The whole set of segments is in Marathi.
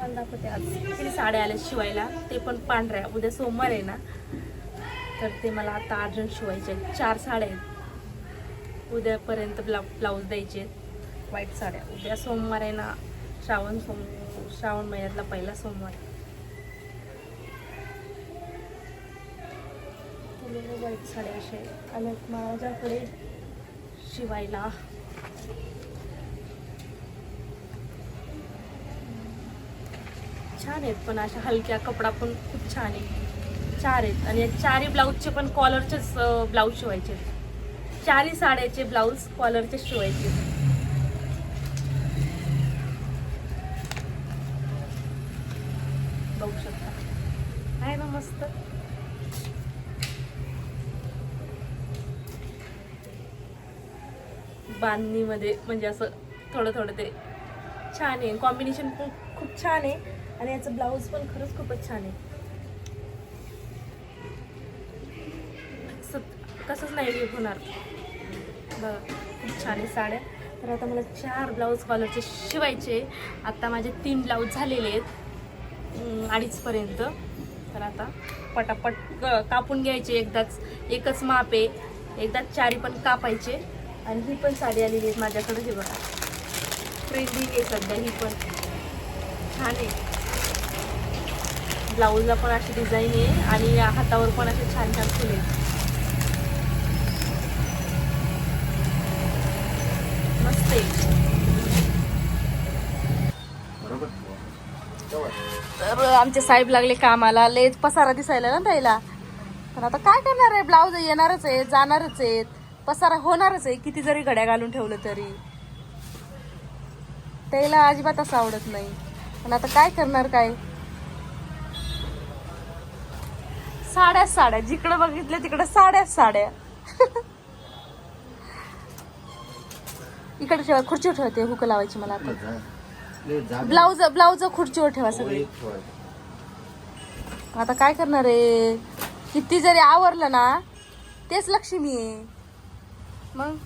तुम्हाला दाखवते आज. किती साड्या आल्या शिवायला. ते पण पांढऱ्या. उद्या सोमवार आहे ना. तर ते मला आता अर्जंट शिवायचे आहेत. चार साड्या आहेत. उद्यापर्यंत ब्ला ब्लाऊज द्यायचे आहेत. वाईट साड्या. उद्या सोमवार आहे ना. श्रावण सोम श्रावण महिन्यातला पहिला सोमवार वाईट साड्या असे आल्यात माझ्याकडे शिवायला छान आहेत पण अशा हलक्या कपडा पण खूप छान आहे चार आहेत. आणि या चारही ब्लाऊजचे पण कॉलरचेच ब्लाऊज शिवायचे चारही साड्याचे ब्लाऊज कॉलरचे शिवायचे बघू शकता. आहे ना मस्त? बांधणीमध्ये म्हणजे असं थोडं थोडं ते छान आहे. कॉम्बिनेशन पण खूप छान आहे. आणि याचं ब्लाऊज पण खरंच खूपच छान आहे. कसंच नाही हे होणार. बघा खूप छान आहे साड्या. तर आता मला चार ब्लाऊज कॉलरचे शिवायचे आता माझे तीन ब्लाऊज झालेले आहेत. अडीचपर्यंत. तर आता पटापट कापून घ्यायचे. एकदाच एकच माप आहे. एकदाच चारी पण कापायचे. आणि ही पण साडी आलेली आहे माझ्याकडे. हे बघा. ट्रेंडिंग आहे सध्या ही पण. छान आहे. ब्लाऊजला पण अशी डिझाईन आहे आणि हातावर पण असे छान छान फुले आहेत. मस्त आहे. तर आमचे साहेब लागले कामाला. लेच पसारा दिसायला ना त्याला पण आता काय करणार आहे? ब्लाऊज येणारच आहे जाणारच आहेत. पसारा होणारच आहे. किती जरी घड्या घालून ठेवलं तरी. त्याला अजिबात असं आवडत नाही. पण आता काय करणार काय? साड्याच साड्या. जिकडं बघितलं तिकडं साड्याच साड्या. इकडे ठेवा खुर्चीवर ठेवते हुक लावायची मला आता. ब्लाऊज ब्लाऊज खुर्चीवर ठेवा सगळे. आता काय करणार आहे किती जरी आवरलं ना तेच लक्ष्मी आहे. मग?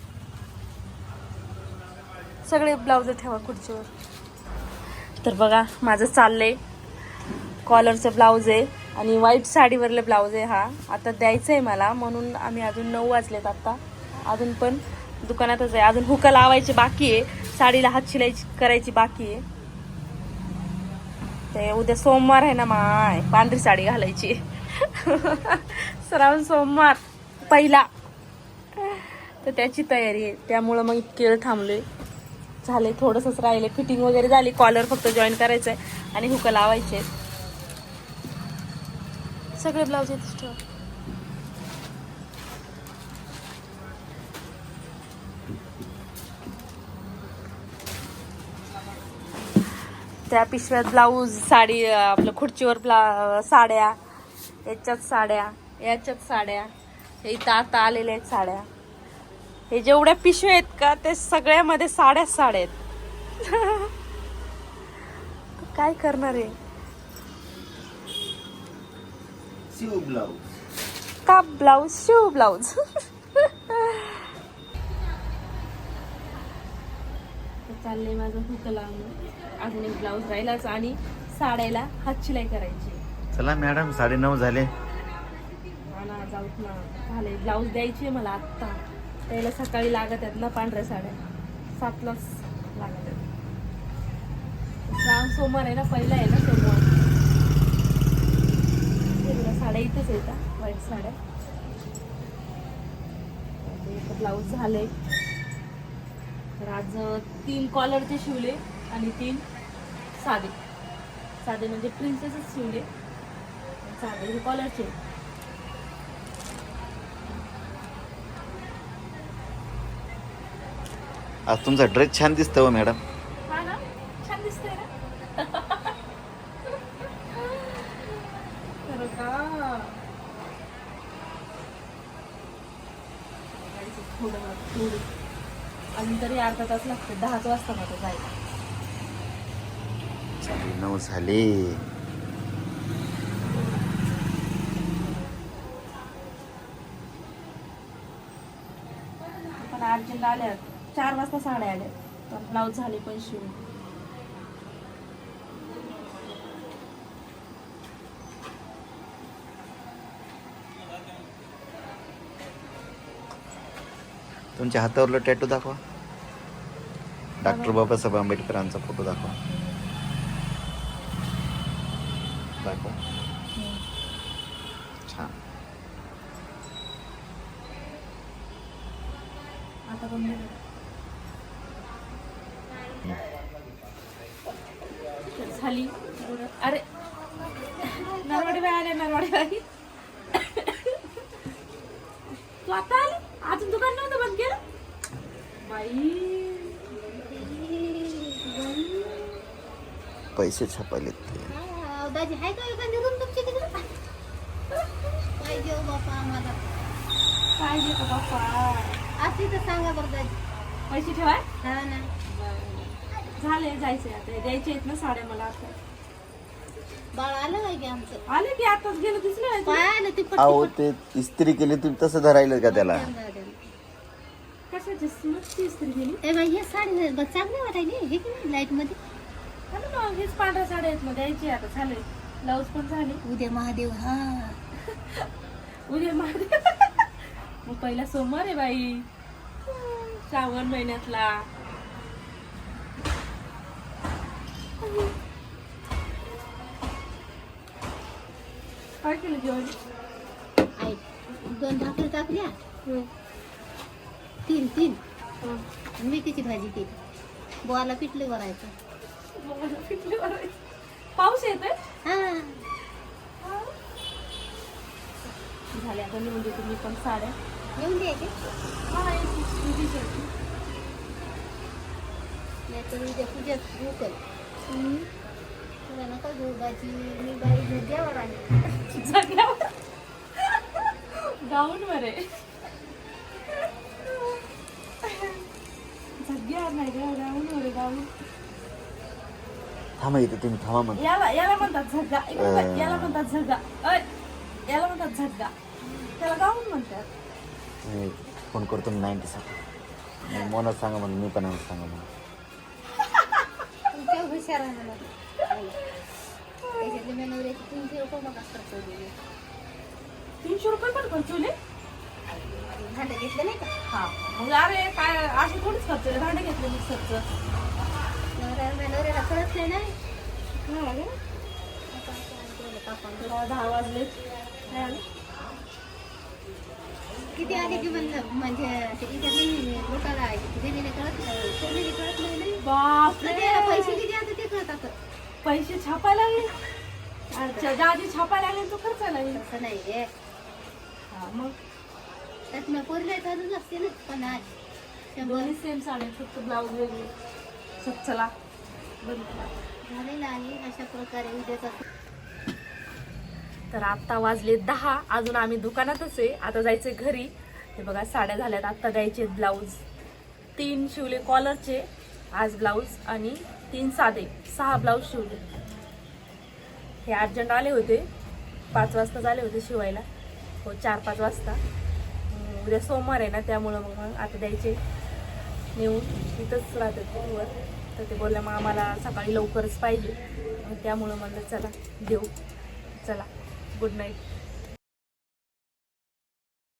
सगळे ब्लाऊज ठेवा खुर्चीवर. तर बघा माझं चाललंय. कॉलरचं ब्लाऊज आहे. आणि व्हाईट साडीवरले ब्लाऊज आहे हा. आता द्यायचं आहे मला म्हणून आम्ही अजून नऊ वाजलेत आत्ता अजून पण दुकानातच आहे. अजून हुका लावायची बाकी आहे. साडीला हात शिलायची करायची बाकी आहे. ते उद्या सोमवार आहे ना माय. पांढरी साडी घालायची. श्रावण सोमवार. पहिला. तर त्याची तयारी आहे. त्यामुळं मग इतके थांबले झाले थोडंसंच राहिले. फिटिंग वगैरे झाली. कॉलर फक्त जॉईन करायचं आहे आणि हुकं लावायचे सगळे ब्लाऊज येतच ठेवा. त्या पिशव्यात ब्लाऊज साडी आपलं खुर्चीवर ब्ला साड्या याच्यात साड्या याच्यात साड्या हे इथं आता आलेल्या आहेत साड्या. हे जेवढ्या पिशव्या आहेत का ते सगळ्यामध्ये साड्याच साड्या आहेत. काय करणार आहे शिव का ब्लाऊज शिव ब्लाऊज चाललंय माझं हुक लावणं. अजून एक ब्लाऊज राहिलाच आणि साड्याला हात शिलाई करायची. चला मॅडम साडे नऊ झाले. हा ना जाऊत ना. झाले ब्लाऊज द्यायची आहे मला आत्ता. त्याला सकाळी लागत आहेत ना पांढऱ्या साड्या. सातलाच लागत आहेत. श्रावण सोमवार आहे ना पहिला आहे ना सोमवार. बघा, साड्या इथेच येतात व्हाईट साड्या. ब्लाऊज झाले तर आज तीन कॉलरचे शिवले आणि तीन साधे. साधे म्हणजे प्रिन्सेसच शिवले. साधे हे कॉलरचे आज तुमचा ड्रेस छान दिसतो मॅडम हो, अर्धा तास लागतो. दहाच वाजता मध्ये जायला. नऊ झाले. पण अर्जंट आल्या. चार वाजता साड्या आल्या. तर ब्लाऊज झाले पण शिवून तुमच्या हातावरला टॅटू दाखवा. डॉक्टर बाबासाहेब आंबेडकरांचा फोटो दाखवा. दाखवा. छान. झाली. अरे. नरवाडी बाई आले नरवाडी बाई. तू आता आली? अजून दुकान नव्हतं बंद केलं? बाई. पैसे छापायलेत ते. पाहिजे हो का बाप्पा? असली तर सांगा बरं दाजी. पैसे ठेवाय? हा ना. झाले जायचंय आता. द्यायचे आहेत ना साड्या मला आता. बाळ आलं काय की आमचं? आले की आताच गेलं दिसलं नाही पाय तुला? आलं ती अहो पट्टी. ते इस्त्री केली तुम्ही तसं धरायलं का त्याला? कशाची? मस्ती इस्त्री केली. ए बाई हे साडी बघ चांगली वाटायली. हे की लाइटमध्ये? अरे मग हेच पांढऱ्या साड्या आहेत. मग द्यायची आता झाले ब्लाऊज पण झाले. उद्या महादेव हा. उद्या महादेव. मग पहिला सोमवार आहे बाई. श्रावण महिन्यातला. काय केलं जेवण आई दोन भाकरी टाकल्या तीन तीन. मेथीची भाजी केली. बोवाला पिठलं भरायचं. पाऊस येतोय? हा. झाल्या आता निवडून देते मी पण साड्या. येऊन द्यायचे हा उद्या पूजाच उकल तुला नका घेऊ भाजी मी बाई घेऊ द्यावर आली जगल्यावर गाऊन वर आहे जग्यावर नाही गाऊन आहे गाऊन थांबा इथे तुम्ही थांबा म्हणता. याला याला म्हणतात झग्गा इकडे बघ, अं. याला म्हणतात झग्गा अय याला म्हणतात झग्गा त्याला गाऊन म्हणतात? मी फोन करतो मी नाईन्टीसाठी मग मोनात सांगा म्हणून मी पण सांगा म्हणून. तुमच्या हुशार आहे मला त्याच्यातले तीनशे रुपये मग असतात दिले तीनशे रुपये पण खर्चवले? भांडं घेतलं नाही का? हा. मग अरे काय असे थोडीच खर्च आहे, भांडे घेतले मिक्सरचं दहा वाजले? किती आले की म्हणजे त्याच्यातले लोकांना आहे. दिलेले कळत नाही. कळत नाही त्याला पैसे किती आता ते कळत आता. पैसे छापायला लागले? दादी छापायला लागले तो खर्चायला लागले असं नाही हा मग? त्यात मी पोरले चालूच असते ना. पन्नास शंभर. दोन्ही सेम साडे फक्त ब्लाऊज वेगळे. सब चला. आहे अशा प्रकारे उद्याचा तर आत्ता वाजले दहा अजून आम्ही दुकानातच आहे. आता जायचे घरी. हे बघा साड्या झाल्यात. आत्ता द्यायचे ब्लाऊज. तीन शिवले कॉलरचे आज ब्लाऊज आणि तीन साधे सहा ब्लाऊज शिवले. हे अर्जंट आले होते. पाच वाजता आले होते शिवायला. हो चार पाच वाजता. उद्या सोमवार आहे ना त्यामुळं मग आता द्यायचे. नेऊन तिथंच राहतात. वर. तर ते बोलल्या मग आम्हाला सकाळी लवकरच पाहिजे. त्यामुळं म्हणलं चला देऊ. चला गुड नाईट